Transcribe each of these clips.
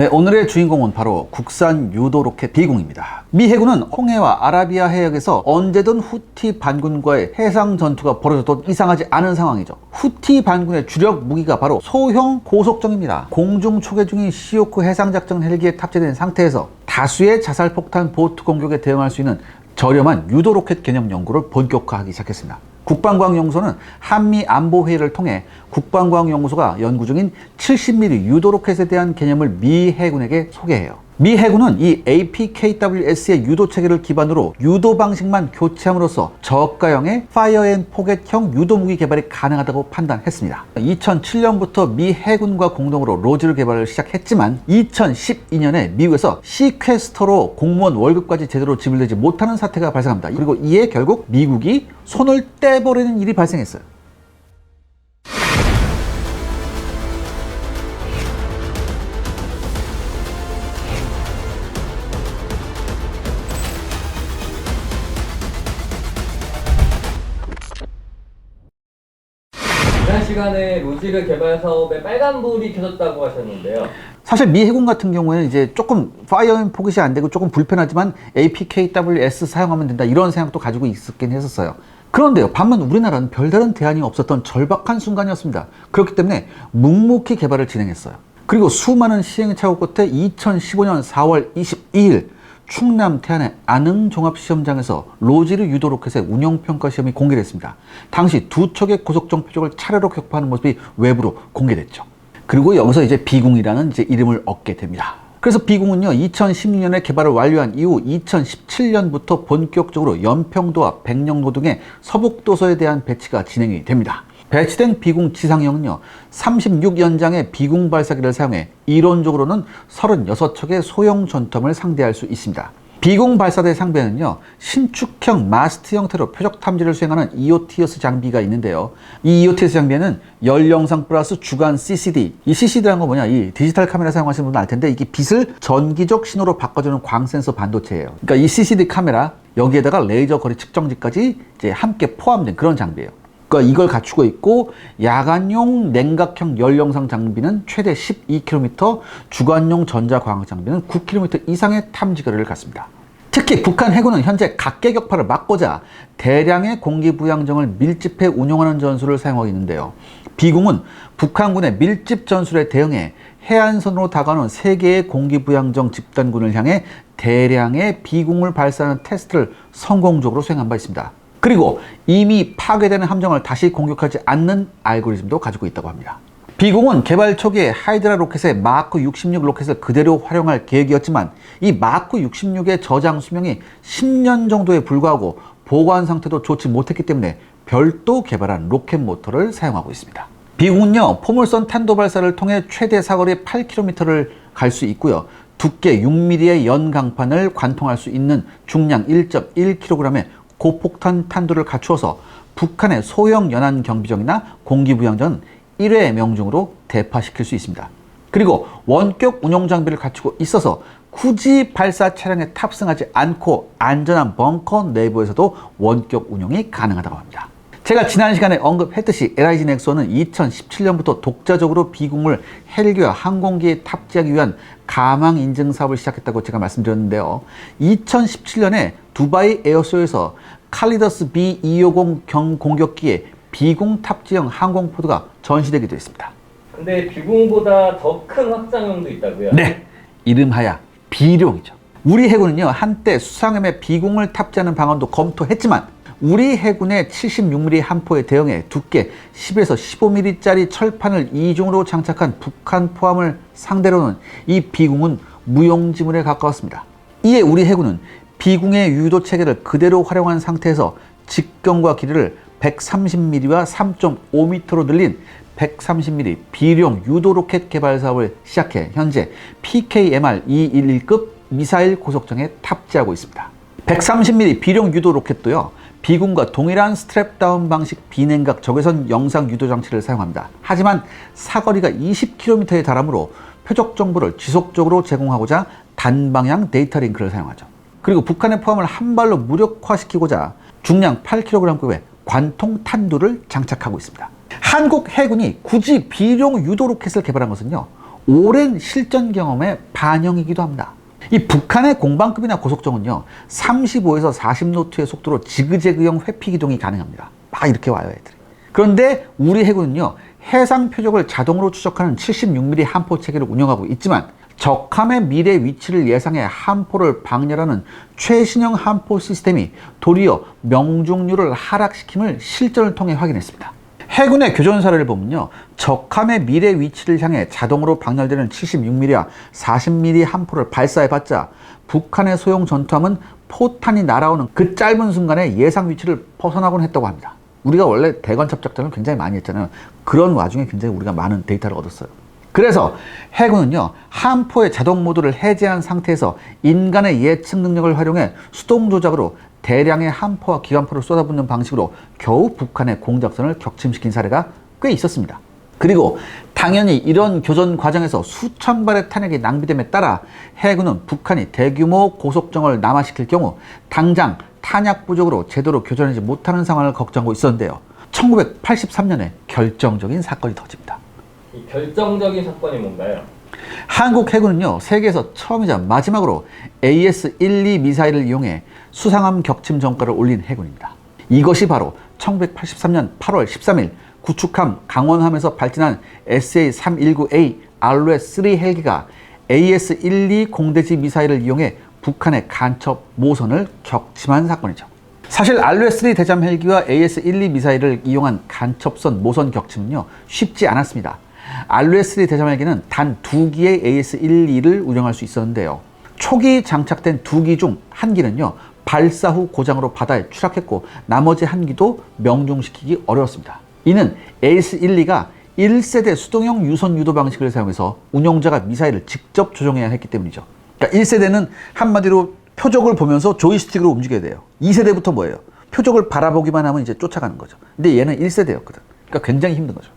네, 오늘의 주인공은 바로 국산 유도 로켓 비공입니다. 미 해군은 홍해와 아라비아 해역에서 언제든 후티 반군과의 해상 전투가 벌어져도 이상하지 않은 상황이죠. 후티 반군의 주력 무기가 바로 소형 고속정입니다. 공중 초계 중인 시오크 해상작전 헬기에 탑재된 상태에서 다수의 자살폭탄 보트 공격에 대응할 수 있는 저렴한 유도 로켓 개념 연구를 본격화하기 시작했습니다. 국방과학연구소는 한미 안보회의를 통해 국방과학연구소가 연구 중인 70mm 유도 로켓에 대한 개념을 미 해군에게 소개해요. 미 해군은 이 APKWS의 유도 체계를 기반으로 유도 방식만 교체함으로써 저가형의 파이어 앤 포겟형 유도 무기 개발이 가능하다고 판단했습니다. 2007년부터 미 해군과 공동으로 로즈를 개발을 시작했지만 2012년에 미국에서 시퀘스터로 공무원 월급까지 제대로 지불되지 못하는 사태가 발생합니다. 그리고 이에 결국 미국이 손을 떼버리는 일이 발생했어요. 지난 시간에 로지르 개발 사업에 빨간불이 켜졌다고 하셨는데요. 사실 미 해군 같은 경우에는 이제 조금 파이어앤 포깃이 안 되고 조금 불편하지만 APKWS 사용하면 된다 이런 생각도 가지고 있었긴 했었어요. 그런데요, 반면 우리나라는 별다른 대안이 없었던 절박한 순간이었습니다. 그렇기 때문에 묵묵히 개발을 진행했어요. 그리고 수많은 시행착오 끝에 2015년 4월 22일 충남 태안의 안흥 종합시험장에서 로지르 유도 로켓의 운영평가 시험이 공개됐습니다. 당시 두 척의 고속정 표적을 차례로 격파하는 모습이 외부로 공개됐죠. 그리고 여기서 이제 비공이라는 이제 이름을 얻게 됩니다. 그래서 비공은요, 2016년에 개발을 완료한 이후 2017년부터 본격적으로 연평도와 백령도 등의 서북도서에 대한 배치가 진행이 됩니다. 배치된 비공 지상형은요, 36연장의 비공 발사기를 사용해 이론적으로는 36척의 소형 전투함을 상대할 수 있습니다. 비공 발사대 상배는요, 신축형 마스트 형태로 표적 탐지를 수행하는 EOTS 장비가 있는데요. 이 EOTS 장비에는 열 영상 플러스 주간 CCD. 이 CCD라는 건 뭐냐? 이 디지털 카메라 사용하시는 분은 알 텐데 이게 빛을 전기적 신호로 바꿔주는 광센서 반도체예요. 그러니까 이 CCD 카메라 여기에다가 레이저 거리 측정기까지 이제 함께 포함된 그런 장비예요. 그러니까 이걸 갖추고 있고 야간용 냉각형 열영상 장비는 최대 12km, 주간용 전자광학 장비는 9km 이상의 탐지 거리를 갖습니다. 특히 북한 해군은 현재 각계 격파를 막고자 대량의 공기 부양정을 밀집해 운용하는 전술을 사용하고 있는데요. 비공은 북한군의 밀집 전술에 대응해 해안선으로 다가오는 세 개의 공기 부양정 집단군을 향해 대량의 비공을 발사하는 테스트를 성공적으로 수행한 바 있습니다. 그리고 이미 파괴되는 함정을 다시 공격하지 않는 알고리즘도 가지고 있다고 합니다. 비공은 개발 초기에 하이드라 로켓의 마크 66 로켓을 그대로 활용할 계획이었지만 이 마크 66의 저장 수명이 10년 정도에 불과하고 보관 상태도 좋지 못했기 때문에 별도 개발한 로켓 모터를 사용하고 있습니다. 비공은요 포물선 탄도 발사를 통해 최대 사거리 8km를 갈 수 있고요 두께 6mm의 연 강판을 관통할 수 있는 중량 1.1kg의 고폭탄 탄도를 갖추어서 북한의 소형 연안 경비정이나 공기부양전 1회 명중으로 대파시킬 수 있습니다. 그리고 원격 운용 장비를 갖추고 있어서 굳이 발사 차량에 탑승하지 않고 안전한 벙커 내부에서도 원격 운용이 가능하다고 합니다. 제가 지난 시간에 언급했듯이 LIG 넥소는 2017년부터 독자적으로 비공을 헬기와 항공기에 탑재하기 위한 가망 인증 사업을 시작했다고 제가 말씀드렸는데요. 2017년에 두바이 에어쇼에서 칼리더스 B250 경공격기에 비공 탑재형 항공포드가 전시되기도 했습니다. 근데 비공보다 더 큰 확장형도 있다고요? 네, 이름하야 비룡이죠. 우리 해군은요 한때 수상함에 비공을 탑재하는 방안도 검토했지만 우리 해군의 76mm 함포에 대응해 두께 10에서 15mm짜리 철판을 이중으로 장착한 북한 포함을 상대로는 이 비공은 무용지물에 가까웠습니다. 이에 우리 해군은 비공의 유도 체계를 그대로 활용한 상태에서 직경과 길이를 130mm와 3.5m로 늘린 130mm 비룡 유도 로켓 개발 사업을 시작해 현재 PKMR-211급 미사일 고속정에 탑재하고 있습니다. 130mm 비룡 유도 로켓도요. 비군과 동일한 스트랩 다운 방식 비냉각 적외선 영상 유도 장치를 사용합니다. 하지만 사거리가 20km에 달하므로 표적 정보를 지속적으로 제공하고자 단방향 데이터 링크를 사용하죠. 그리고 북한의 포함을 한 발로 무력화시키고자 중량 8kg급의 관통 탄두를 장착하고 있습니다. 한국 해군이 굳이 비룡 유도 로켓을 개발한 것은요. 오랜 실전 경험의 반영이기도 합니다. 이 북한의 공방급이나 고속정은요, 35에서 40노트의 속도로 지그재그형 회피 기동이 가능합니다. 막 이렇게 와요, 애들이. 그런데 우리 해군은요, 해상 표적을 자동으로 추적하는 76mm 함포 체계를 운영하고 있지만 적함의 미래 위치를 예상해 함포를 방열하는 최신형 함포 시스템이 도리어 명중률을 하락시킴을 실전을 통해 확인했습니다. 해군의 교전 사례를 보면요. 적함의 미래 위치를 향해 자동으로 방열되는 76mm와 40mm 함포를 발사해봤자 북한의 소형 전투함은 포탄이 날아오는 그 짧은 순간에 예상 위치를 벗어나곤 했다고 합니다. 우리가 원래 대관 첩 작전을 굉장히 많이 했잖아요. 그런 와중에 굉장히 우리가 많은 데이터를 얻었어요. 그래서 해군은요, 함포의 자동 모드를 해제한 상태에서 인간의 예측 능력을 활용해 수동 조작으로 대량의 함포와 기관포를 쏟아붓는 방식으로 겨우 북한의 공작선을 격침시킨 사례가 꽤 있었습니다. 그리고 당연히 이런 교전 과정에서 수천 발의 탄약이 낭비됨에 따라 해군은 북한이 대규모 고속정을 남하시킬 경우 당장 탄약 부족으로 제대로 교전하지 못하는 상황을 걱정하고 있었는데요. 1983년에 결정적인 사건이 터집니다. 이 결정적인 사건이 뭔가요? 한국 해군은요, 세계에서 처음이자 마지막으로 AS-12 미사일을 이용해 수상함 격침 전과를 올린 해군입니다. 이것이 바로 1983년 8월 13일 구축함 강원함에서 발진한 SA-319A RS-3 헬기가 AS-12 공대지 미사일을 이용해 북한의 간첩 모선을 격침한 사건이죠. 사실 RS-3 대잠 헬기와 AS-12 미사일을 이용한 간첩선 모선 격침은요 쉽지 않았습니다. RS-3 대잠 헬기는 단 두 기의 AS-12를 운영할 수 있었는데요. 초기 장착된 두 기 중 한 기는요 발사 후 고장으로 바다에 추락했고 나머지 한 기도 명중시키기 어려웠습니다. 이는 AS-12가 1세대 수동형 유선 유도 방식을 사용해서 운용자가 미사일을 직접 조종해야 했기 때문이죠. 그러니까 1세대는 한마디로 표적을 보면서 조이스틱으로 움직여야 돼요. 2세대부터 뭐예요? 표적을 바라보기만 하면 이제 쫓아가는 거죠. 근데 얘는 1세대였거든. 그러니까 굉장히 힘든 거죠.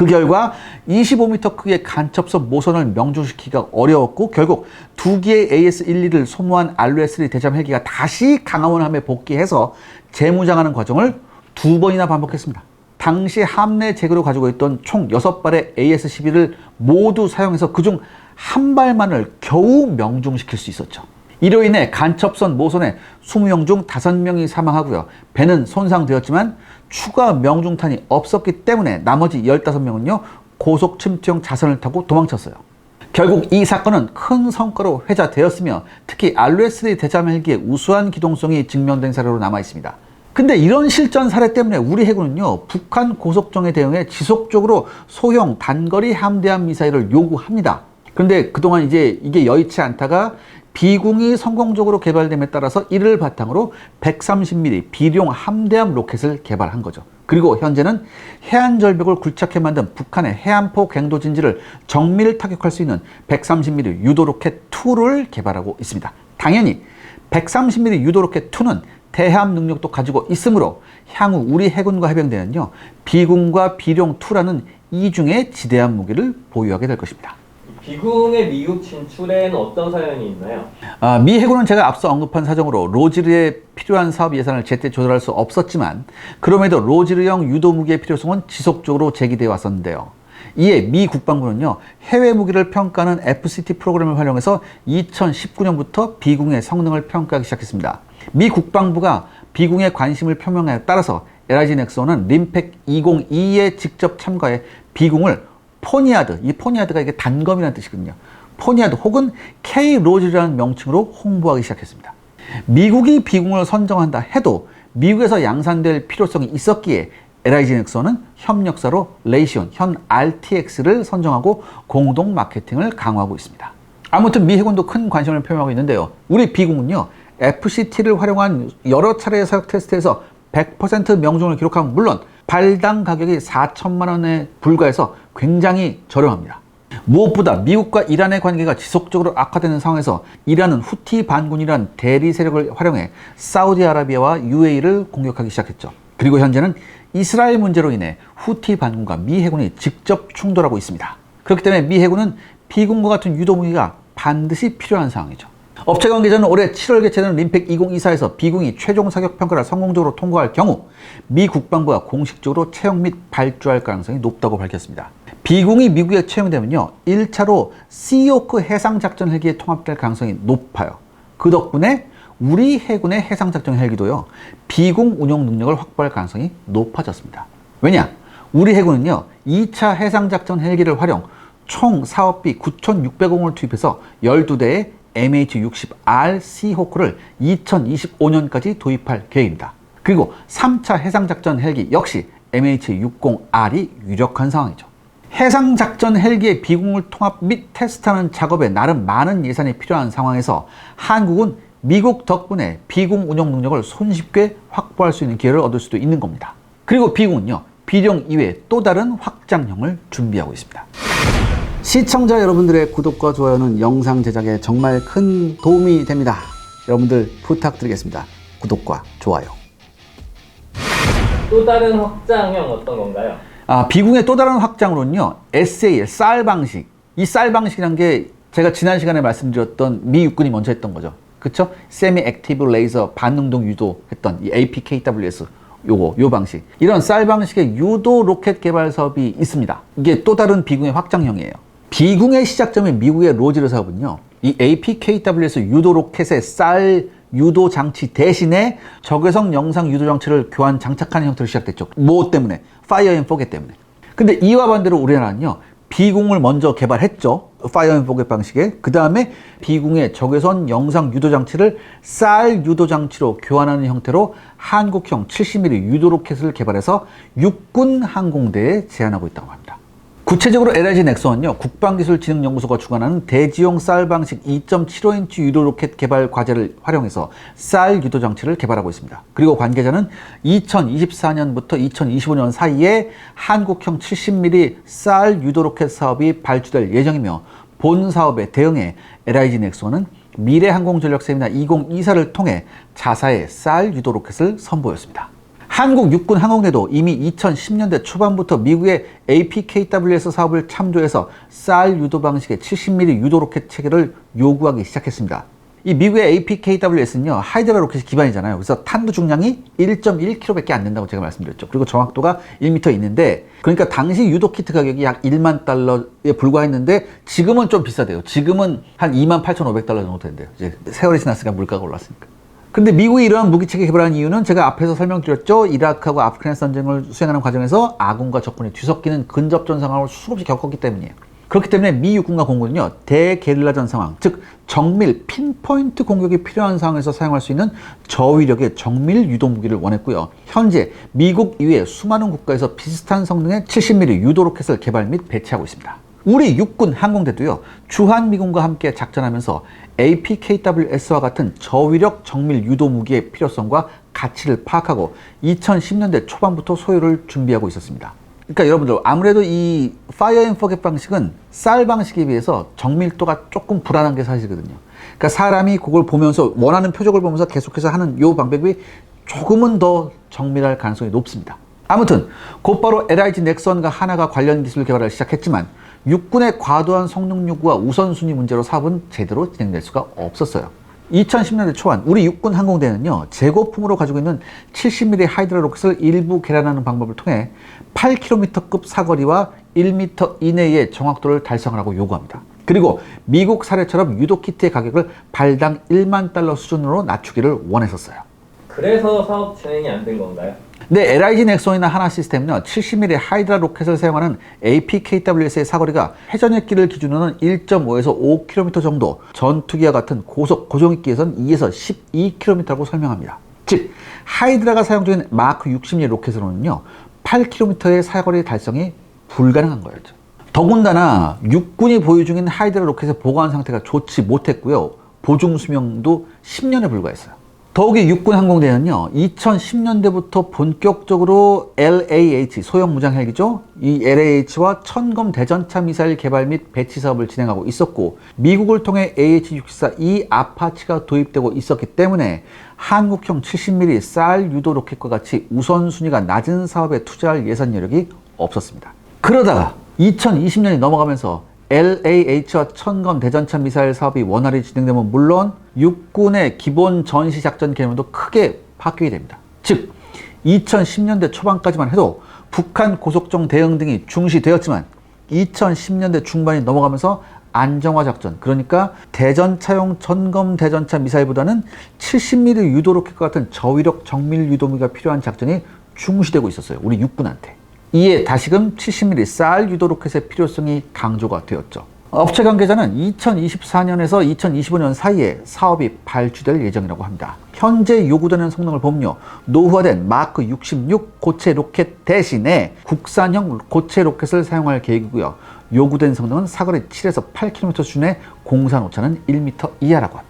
그 결과 25m 크기의 간첩선 모선을 명중시키기가 어려웠고 결국 두 기의 AS-12를 소모한 RS-3 대잠 헬기가 다시 강화원함에 복귀해서 재무장하는 과정을 두 번이나 반복했습니다. 당시 함내 제거로 가지고 있던 총 6발의 AS-11을 모두 사용해서 그중 한 발만을 겨우 명중시킬 수 있었죠. 이로 인해 간첩선 모선에 20명 중 5명이 사망하고요. 배는 손상되었지만 추가 명중탄이 없었기 때문에 나머지 15명은요. 고속 침투형 자선을 타고 도망쳤어요. 결국 이 사건은 큰 성과로 회자되었으며 특히 RS-3 대잠 헬기의 우수한 기동성이 증명된 사례로 남아 있습니다. 근데 이런 실전 사례 때문에 우리 해군은요, 북한 고속정에 대응해 지속적으로 소형 단거리 함대함 미사일을 요구합니다. 그런데 그동안 이제 이게 여의치 않다가 비궁이 성공적으로 개발됨에 따라서 이를 바탕으로 130mm 비룡 함대함 로켓을 개발한 거죠. 그리고 현재는 해안 절벽을 굴착해 만든 북한의 해안포 갱도 진지를 정밀 타격할 수 있는 130mm 유도 로켓 2를 개발하고 있습니다. 당연히 130mm 유도 로켓 2는 대함 능력도 가지고 있으므로 향후 우리 해군과 해병대는요 비군과 비룡 2라는 이중의 지대함 무기를 보유하게 될 것입니다. 비궁의 미국 진출에는 어떤 사연이 있나요? 아, 미 해군은 제가 앞서 언급한 사정으로 로지르에 필요한 사업 예산을 제때 조달할 수 없었지만 그럼에도 로지르형 유도 무기의 필요성은 지속적으로 제기되어 왔었는데요. 이에 미 국방부는요 해외 무기를 평가하는 FCT 프로그램을 활용해서 2019년부터 비궁의 성능을 평가하기 시작했습니다. 미 국방부가 비궁에 관심을 표명에 따라서 LIG 넥슨은 림팩 202에 직접 참가해 비궁을 포니아드, 이 포니아드가 이게 단검이라는 뜻이거든요. 포니아드 혹은 K 로즈라는 명칭으로 홍보하기 시작했습니다. 미국이 비공을 선정한다 해도 미국에서 양산될 필요성이 있었기에 LIG 넥슨은 협력사로 레이시온, 현 RTX를 선정하고 공동 마케팅을 강화하고 있습니다. 아무튼 미 해군도 큰 관심을 표명하고 있는데요. 우리 비공은요, FCT를 활용한 여러 차례의 사격 테스트에서 100% 명중을 기록한 물론 발당 가격이 4천만 원에 불과해서 굉장히 저렴합니다. 무엇보다 미국과 이란의 관계가 지속적으로 악화되는 상황에서 이란은 후티 반군이란 대리 세력을 활용해 사우디아라비아와 UAE를 공격하기 시작했죠. 그리고 현재는 이스라엘 문제로 인해 후티 반군과 미 해군이 직접 충돌하고 있습니다. 그렇기 때문에 미 해군은 비군과 같은 유도 무기가 반드시 필요한 상황이죠. 업체 관계자는 올해 7월 개최되는 림팩 2024에서 비공이 최종 사격 평가를 성공적으로 통과할 경우 미 국방부가 공식적으로 채용 및 발주할 가능성이 높다고 밝혔습니다. 비공이 미국에 채용되면요, 1차로 시오크 해상작전 헬기에 통합될 가능성이 높아요. 그 덕분에 우리 해군의 해상작전 헬기도요, 비공 운용 능력을 확보할 가능성이 높아졌습니다. 왜냐? 우리 해군은요, 2차 해상작전 헬기를 활용 총 사업비 9,600억 원을 투입해서 12대의 MH-60R 시호크를 2025년까지 도입할 계획입니다. 그리고 3차 해상작전 헬기 역시 MH-60R이 유력한 상황이죠. 해상작전 헬기의 비공을 통합 및 테스트하는 작업에 나름 많은 예산이 필요한 상황에서 한국은 미국 덕분에 비공 운영 능력을 손쉽게 확보할 수 있는 기회를 얻을 수도 있는 겁니다. 그리고 비공은요, 비룡 이외에 또 다른 확장형을 준비하고 있습니다. 시청자 여러분들의 구독과 좋아요는 영상 제작에 정말 큰 도움이 됩니다. 여러분들 부탁드리겠습니다. 구독과 좋아요. 또 다른 확장형 어떤 건가요? 아, 비공의 또 다른 확장으로는요, SAL, 쌀 방식. 이 쌀 방식이란 게 제가 지난 시간에 말씀드렸던 미 육군이 먼저 했던 거죠. 그쵸? 세미 액티브 레이저 반응동 유도 했던 이 APKWS 요거, 요 방식. 이런 쌀 방식의 유도 로켓 개발 사업이 있습니다. 이게 또 다른 비공의 확장형이에요. 비공의 시작점인 미국의 로지르 사업은요, 이 APKWS 유도 로켓의 쌀 유도 장치 대신에 적외선 영상 유도 장치를 교환 장착하는 형태로 시작됐죠. 뭐 때문에? 파이어 앤 포겟 때문에. 근데 이와 반대로 우리나라는요, 비공을 먼저 개발했죠. 파이어 앤 포겟 방식에. 그 다음에 비공의 적외선 영상 유도 장치를 쌀 유도 장치로 교환하는 형태로 한국형 70mm 유도 로켓을 개발해서 육군 항공대에 제안하고 있다고 합니다. 구체적으로 LIG 넥슨은요, 국방기술진흥연구소가 주관하는 대지용 쌀 방식 2.75인치 유도 로켓 개발 과제를 활용해서 쌀 유도 장치를 개발하고 있습니다. 그리고 관계자는 2024년부터 2025년 사이에 한국형 70mm 쌀 유도 로켓 사업이 발주될 예정이며 본 사업에 대응해 LIG 넥슨은 미래항공전력 세미나 2024를 통해 자사의 쌀 유도 로켓을 선보였습니다. 한국 육군 항공대도 이미 2010년대 초반부터 미국의 APKWS 사업을 참조해서 쌀 유도 방식의 70mm 유도 로켓 체계를 요구하기 시작했습니다. 이 미국의 APKWS는요, 하이드라 로켓이 기반이잖아요. 그래서 탄두 중량이 1.1kg밖에 안 된다고 제가 말씀드렸죠. 그리고 정확도가 1m 있는데, 그러니까 당시 유도 키트 가격이 약 1만 달러에 불과했는데, 지금은 좀 비싸대요. 지금은 한 2만 8,500달러 정도 된대요. 이제 세월이 지났으니까 물가가 올랐으니까. 근데 미국이 이러한 무기체계 개발한 이유는 제가 앞에서 설명드렸죠. 이라크하고 아프가니스탄 전쟁을 수행하는 과정에서 아군과 적군이 뒤섞이는 근접전 상황을 수없이 겪었기 때문이에요. 그렇기 때문에 미 육군과 공군은요, 대게릴라전 상황, 즉 정밀 핀포인트 공격이 필요한 상황에서 사용할 수 있는 저위력의 정밀 유도 무기를 원했고요. 현재 미국 이외 수많은 국가에서 비슷한 성능의 70mm 유도 로켓을 개발 및 배치하고 있습니다. 우리 육군 항공대도요, 주한미군과 함께 작전하면서 APKWS와 같은 저위력 정밀 유도 무기의 필요성과 가치를 파악하고 2010년대 초반부터 소유를 준비하고 있었습니다. 그러니까 여러분들 아무래도 이 파이어 앤 포겟 방식은 쌀 방식에 비해서 정밀도가 조금 불안한 게 사실이거든요. 그러니까 사람이 그걸 보면서 원하는 표적을 보면서 계속해서 하는 요 방법이 조금은 더 정밀할 가능성이 높습니다. 아무튼 곧바로 LIG 넥슨과 하나가 관련 기술 개발을 시작했지만 육군의 과도한 성능 요구와 우선순위 문제로 사업은 제대로 진행될 수가 없었어요. 2010년대 초반 우리 육군 항공대는요 재고품으로 가지고 있는 70mm 하이드라 로켓을 일부 개량하는 방법을 통해 8km급 사거리와 1m 이내의 정확도를 달성하라고 요구합니다. 그리고 미국 사례처럼 유도 키트의 가격을 발당 1만 달러 수준으로 낮추기를 원했었어요. 그래서 사업 진행이 안 된 건가요? 네, LIG 넥슨이나 하나 시스템은요, 70mm 하이드라 로켓을 사용하는 APKWS의 사거리가 회전익기를 기준으로는 1.5에서 5km 정도, 전투기와 같은 고속 고정익기에선 2에서 12km라고 설명합니다. 즉, 하이드라가 사용 중인 마크 60mm 로켓으로는요, 8km의 사거리 달성이 불가능한 거였죠. 더군다나 육군이 보유 중인 하이드라 로켓의 보관 상태가 좋지 못했고요. 보증 수명도 10년에 불과했어요. 더욱이 육군 항공대는요, 2010년대부터 본격적으로 LAH, 소형 무장 헬기죠. 이 LAH와 천검 대전차 미사일 개발 및 배치 사업을 진행하고 있었고, 미국을 통해 AH-64E 아파치가 도입되고 있었기 때문에 한국형 70mm 쌀 유도 로켓과 같이 우선순위가 낮은 사업에 투자할 예산 여력이 없었습니다. 그러다가 2020년이 넘어가면서 LAH와 천검 대전차 미사일 사업이 원활히 진행되면 물론 육군의 기본 전시 작전 개념도 크게 바뀌게 됩니다. 즉 2010년대 초반까지만 해도 북한 고속정 대응 등이 중시되었지만 2010년대 중반이 넘어가면서 안정화 작전 그러니까 대전차용 전검 대전차 미사일보다는 70mm 유도 로켓과 같은 저위력 정밀 유도무기가 필요한 작전이 중시되고 있었어요. 우리 육군한테. 이에 다시금 70mm 쌀 유도 로켓의 필요성이 강조가 되었죠. 업체 관계자는 2024년에서 2025년 사이에 사업이 발주될 예정이라고 합니다. 현재 요구되는 성능을 보면요. 노후화된 마크 66 고체 로켓 대신에 국산형 고체 로켓을 사용할 계획이고요. 요구된 성능은 사거리 7에서 8km 수준의 공산 오차는 1m 이하라고 합니다.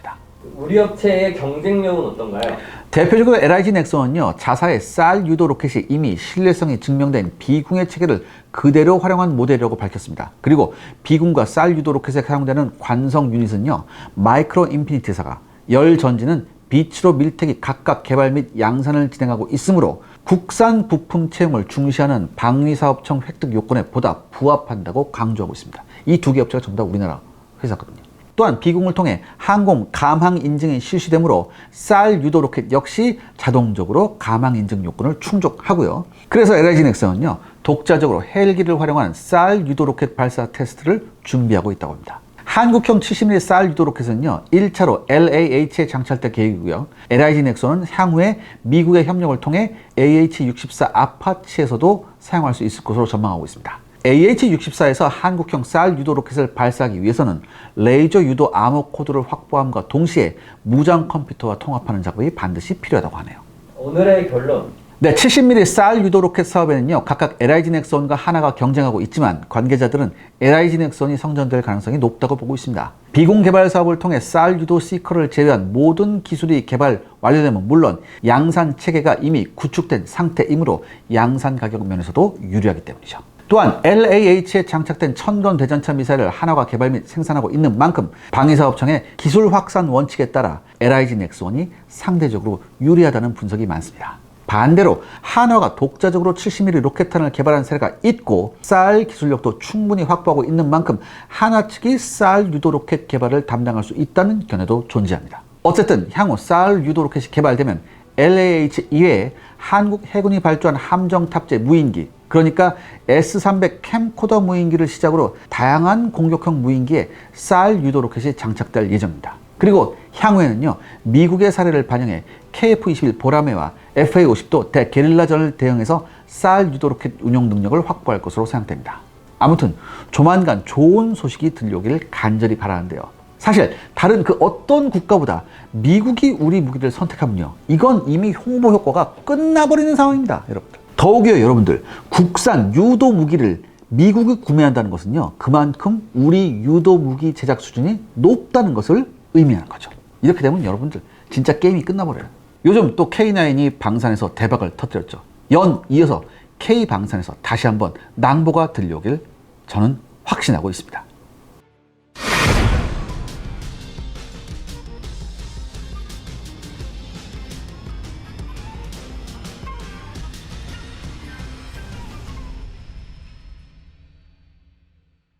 우리 업체의 경쟁력은 어떤가요? 대표적으로 LIG 넥슨은요 자사의 쌀 유도 로켓이 이미 신뢰성이 증명된 비궁의 체계를 그대로 활용한 모델이라고 밝혔습니다. 그리고 비궁과 쌀 유도 로켓에 사용되는 관성 유닛은요 마이크로 인피니티사가 열 전지는 비치로 밀텍이 각각 개발 및 양산을 진행하고 있으므로 국산 부품 채용을 중시하는 방위사업청 획득 요건에 보다 부합한다고 강조하고 있습니다. 이 두 개 업체가 전부 다 우리나라 회사거든요. 또한 비공을 통해 항공 감항 인증이 실시되므로 쌀 유도 로켓 역시 자동적으로 감항 인증 요건을 충족하고요. 그래서 LIG 넥슨은요 독자적으로 헬기를 활용한 쌀 유도 로켓 발사 테스트를 준비하고 있다고 합니다. 한국형 70mm 쌀 유도 로켓은요 1차로 LAH에 장착될 계획이고요. LIG 넥슨은 향후에 미국의 협력을 통해 AH-64 아파치에서도 사용할 수 있을 것으로 전망하고 있습니다. AH-64에서 한국형 쌀 유도 로켓을 발사하기 위해서는 레이저 유도 암호 코드를 확보함과 동시에 무장 컴퓨터와 통합하는 작업이 반드시 필요하다고 하네요. 오늘의 결론. 네, 70mm 쌀 유도 로켓 사업에는요, 각각 LIG 넥슨과 하나가 경쟁하고 있지만 관계자들은 LIG 넥슨이 성전될 가능성이 높다고 보고 있습니다. 비공 개발 사업을 통해 쌀 유도 시커를 제외한 모든 기술이 개발 완료되면 물론 양산 체계가 이미 구축된 상태이므로 양산 가격 면에서도 유리하기 때문이죠. 또한 LAH에 장착된 천건 대전차 미사일을 한화가 개발 및 생산하고 있는 만큼 방위사업청의 기술 확산 원칙에 따라 LIG 넥슨이 상대적으로 유리하다는 분석이 많습니다. 반대로 한화가 독자적으로 70mm 로켓탄을 개발한 사례가 있고 쌀 기술력도 충분히 확보하고 있는 만큼 한화 측이 쌀 유도 로켓 개발을 담당할 수 있다는 견해도 존재합니다. 어쨌든 향후 쌀 유도 로켓이 개발되면 LAH 이외에 한국 해군이 발주한 함정 탑재 무인기 그러니까 S300 캠코더 무인기를 시작으로 다양한 공격형 무인기에 쌀 유도 로켓이 장착될 예정입니다. 그리고 향후에는요 미국의 사례를 반영해 KF-21 보라매와 FA-50도 대게릴라전을 대응해서 쌀 유도 로켓 운용 능력을 확보할 것으로 생각됩니다. 아무튼 조만간 좋은 소식이 들려오길 간절히 바라는데요. 사실 다른 그 어떤 국가보다 미국이 우리 무기를 선택하면요. 이건 이미 홍보 효과가 끝나버리는 상황입니다. 여러분들. 더욱이요 여러분들 국산 유도 무기를 미국이 구매한다는 것은요. 그만큼 우리 유도 무기 제작 수준이 높다는 것을 의미하는 거죠. 이렇게 되면 여러분들 진짜 게임이 끝나버려요. 요즘 또 K9이 방산에서 대박을 터뜨렸죠. 연 이어서 K 방산에서 다시 한번 낭보가 들려오길 저는 확신하고 있습니다.